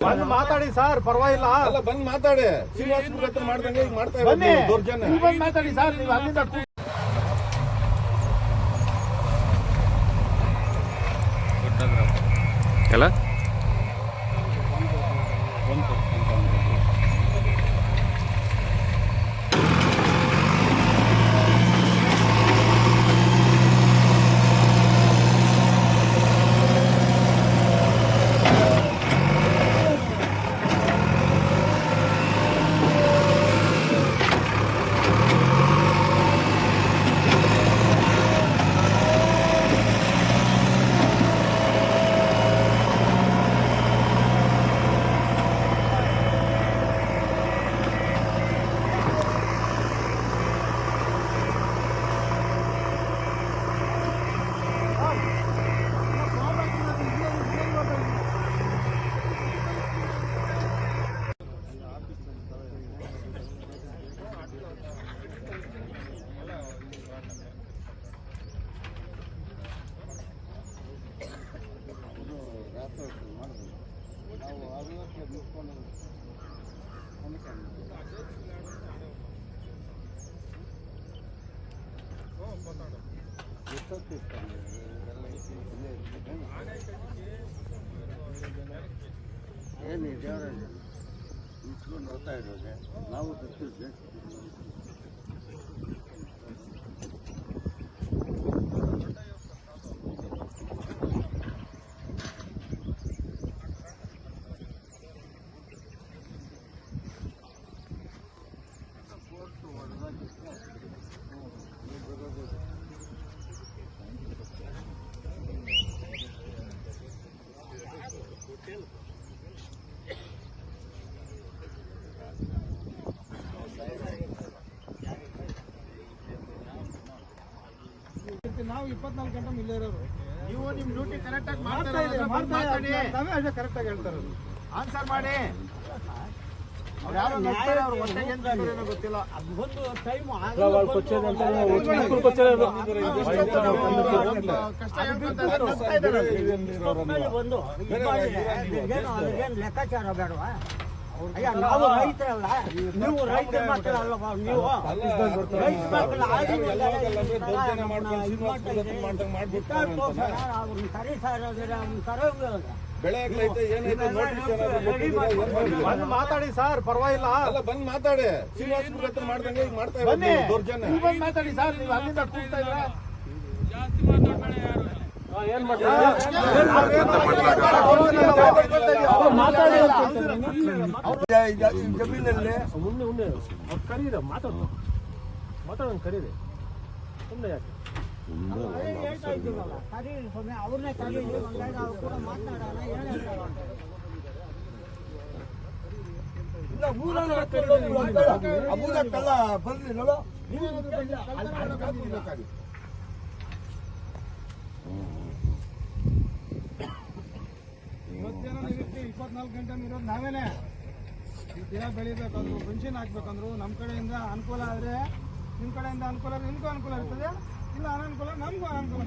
ಬಂದು ಮಾತಾಡಿ ಸರ್ ಪರವಾಗಿಲ್ಲ. ಅಲ್ಲ ಬಂದ್ ಮಾತಾಡಿ. ಶ್ರೀನಿವಾಸ ಹತ್ರ ಮಾಡ್ದಂಗೆ ಈಗ ಮಾಡ್ತಾ ಬನ್ನಿ. ಇರೋದು ದೌರ್ಜನ್ಯ. ನೀವು ಬಂದು ಮಾತಾಡಿ ಸರ್ ನೀವು ಅಲ್ಲಿಂದ ಕೂ- ಎಲ್ಲ ಏನು ದೇವರಾಜ ನಿಂತ್ಕೊಂಡು ಹೋಗ್ತಾ ಇರೋದೆ ನಾವು ನಾವು ಇಪ್ಪತ್ನಾಲ್ಕು ಗಂಟೆ ಇಲ್ಲೇ ಇರೋರು. ನೀವು ನಿಮ್ ಡ್ಯೂಟಿ ಕರೆಕ್ಟಾಗಿ ಮಾಡ್ತಾ ಇದ್ದೀರಾ ಮಾತಾಡಿ. ನಾವೇ ಅಷ್ಟೇ ಕರೆಕ್ಟ್ ಆಗಿ ಹೇಳ್ತಾ ಆನ್ಸರ್ ಮಾಡಿ. ಅವ್ರು ಯಾರು ನಗ್ತಾರೆ ಅವ್ರ ಹೊಟ್ಟೆಗೆ ಏನ್ ತಿಂತಾರೇನೋ ಗೊತ್ತಿಲ್ಲ. ಲೆಕ್ಕಾಚಾರ ಬೇಡವಾ? ಅಯ್ಯ ನಾವು ರೈತರಲ್ಲ ನೀವು ರೈತರ ಮಕ್ಕಳಲ್ಲವಾ ನೀವು. ರೈತ ಮಕ್ಕಳು. ಅವ್ರನ್ನ ಕರಿ ಸರ್. ಬಂದ್ ಮಾತಾಡಿ ಸರ್ ಪರವಾಗಿಲ್ಲ. ಅಲ್ಲ ಬಂದ್ ಮಾತಾಡಿ. ಶ್ರೀನಿವಾಸ ಹತ್ರ ಮಾಡ್ದಂಗೆ ಈಗ ಮಾಡ್ತಾ ಬನ್ನಿ. ಇರೋದು ದೌರ್ಜನ್ಯ ನೀವು ಬಂದು ಮಾತಾಡಿ ಸರ್ ನೀವು ಅಲ್ಲಿಂದ ಕೂಗ್ತಾ ಇದ್ದೀರಾ? ಜಮೀನಲ್ಲಿ ಹೇಳ್ತಾ ಕರೀರಿ ಕರಿ ಸ್ವಾಮಿ ಅವ್ರನ್ನೇ ಕರೀಲಿ ಒಂದೆರಡು ಅವ್ರು ಕೂಡ ಮಾತನಾಡೋಣ ಅಬೂದಕ್ಕಲ್ಲ ಬರ್ಲಿ ನೋಡು ಇವತ್ತೇನೋ ಇರುತ್ತೆ ಇಪ್ಪತ್ನಾಲ್ಕು ಗಂಟೆ ಇರೋದು ನಾವೇನೆ. ದಿನ ಬೆಳಿಬೇಕಂದ್ರು ಪೆನ್ಷನ್ ಹಾಕ್ಬೇಕಂದ್ರು ನಮ್ಮ ಕಡೆಯಿಂದ ಅನುಕೂಲ ಆದರೆ ನಿಮ್ಮ ಕಡೆಯಿಂದ ಅನುಕೂಲ ನಿಮ್ಗೂ ಅನುಕೂಲ ಇರ್ತದೆ. ಇಲ್ಲ ಅನನುಕೂಲ, ನಮಗೂ ಅನುಕೂಲ